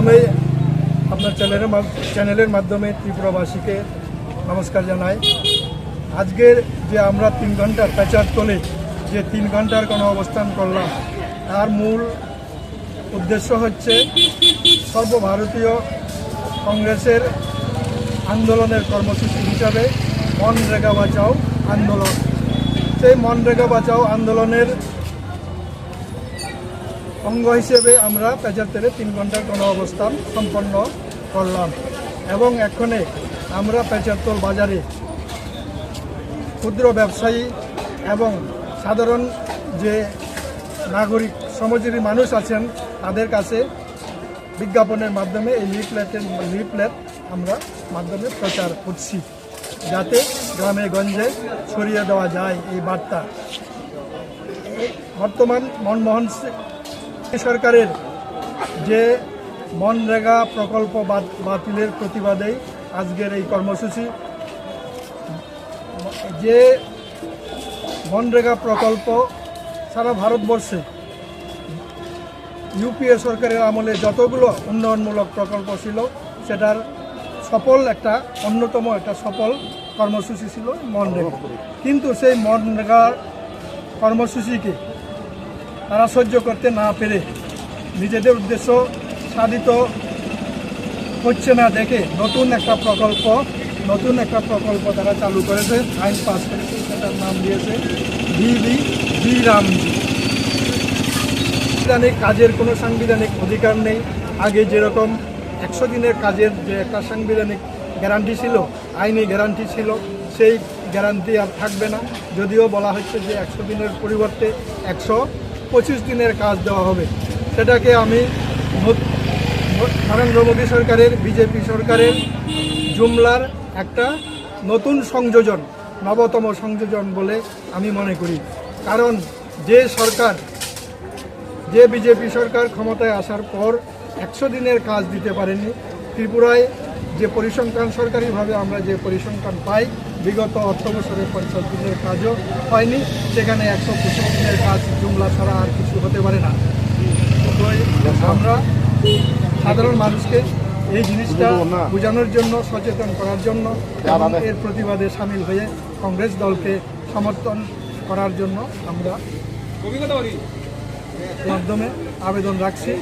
প্রথমে আপনার চ্যানেলের চ্যানেলের মাধ্যমে ত্রিপুরাবাসীকে নমস্কার জানাই। আজকের যে আমরা তিন ঘণ্টার প্যাচার তোলে যে তিন ঘণ্টার কোনো অবস্থান করলাম, তার মূল উদ্দেশ্য হচ্ছে সর্বভারতীয় কংগ্রেসের আন্দোলনের কর্মসূচি হিসাবে মনরেগা বাঁচাও আন্দোলন। সেই মনরেগা বাঁচাও আন্দোলনের অঙ্গ হিসেবে আমরা পেঁচার তেলে তিন ঘণ্টার কোনো অবস্থান সম্পন্ন করলাম। এবং এক্ষণে আমরা পেঁচারতল বাজারে ক্ষুদ্র ব্যবসায়ী এবং সাধারণ যে নাগরিক, শ্রমজীবী মানুষ আছেন, তাদের কাছে বিজ্ঞাপনের মাধ্যমে এই লিফলেটের লিফলেট আমরা মাধ্যমে প্রচার করছি, যাতে গ্রামে গঞ্জে ছড়িয়ে দেওয়া যায় এই বার্তা। বর্তমান মনমোহন সরকারের যে মনরেগা প্রকল্প বাতিলের প্রতিবাদেই আজকের এই কর্মসূচি, যে মনরেগা প্রকল্প সারা ভারতবর্ষে ইউপিএ সরকারের আমলে যতগুলো উন্নয়নমূলক প্রকল্প ছিল, সেটার সফল একটা, অন্যতম একটা সফল কর্মসূচি ছিল মনরেগা। কিন্তু সেই মনরেগা কর্মসূচিকে তারা সহ্য করতে না পেরে নিজেদের উদ্দেশ্য সাধিত হচ্ছে না দেখে নতুন একটা প্রকল্প, নতুন একটা প্রকল্প তারা চালু করেছে, আইন পাস করেছে সেটার নাম দিয়েছে বিবি বি রামজি সাংবিধানিক কাজের কোনো সাংবিধানিক অধিকার নেই। আগে যেরকম একশো দিনের কাজের যে একটা সাংবিধানিক গ্যারান্টি ছিল, আইনি গ্যারান্টি ছিল, সেই গ্যারান্টি আর থাকবে না। যদিও বলা হচ্ছে যে একশো দিনের পরিবর্তে একশো পঁচিশ দিনের কাজ দেওয়া হবে। সেটাকে আমি নরেন্দ্র মোদী সরকারের, বিজেপি সরকারের জুমলার একটা নতুন সংযোজন, নবতম সংযোজন বলে আমি মনে করি। কারণ যে সরকার, যে বিজেপি সরকার ক্ষমতায় আসার পর একশো দিনের কাজ দিতে পারেনি, ত্রিপুরায় যে পরিসংখ্যান সরকারিভাবে আমরা যে পরিসংখ্যান পাই, বিগত অর্থ বছরের পঞ্চাশ দিনের কাজও হয়নি। সেখানে একশো পঁচিশ দিনের কাজ জুমলা ছাড়া আর কিছু হতে পারে না। আমরা সাধারণ মানুষকে এই জিনিসটা বোঝানোর জন্য, সচেতন করার জন্য এর প্রতিবাদে সামিল হয়ে কংগ্রেস দলকে সমর্থন করার জন্য আমরা মাধ্যমে আবেদন রাখছি।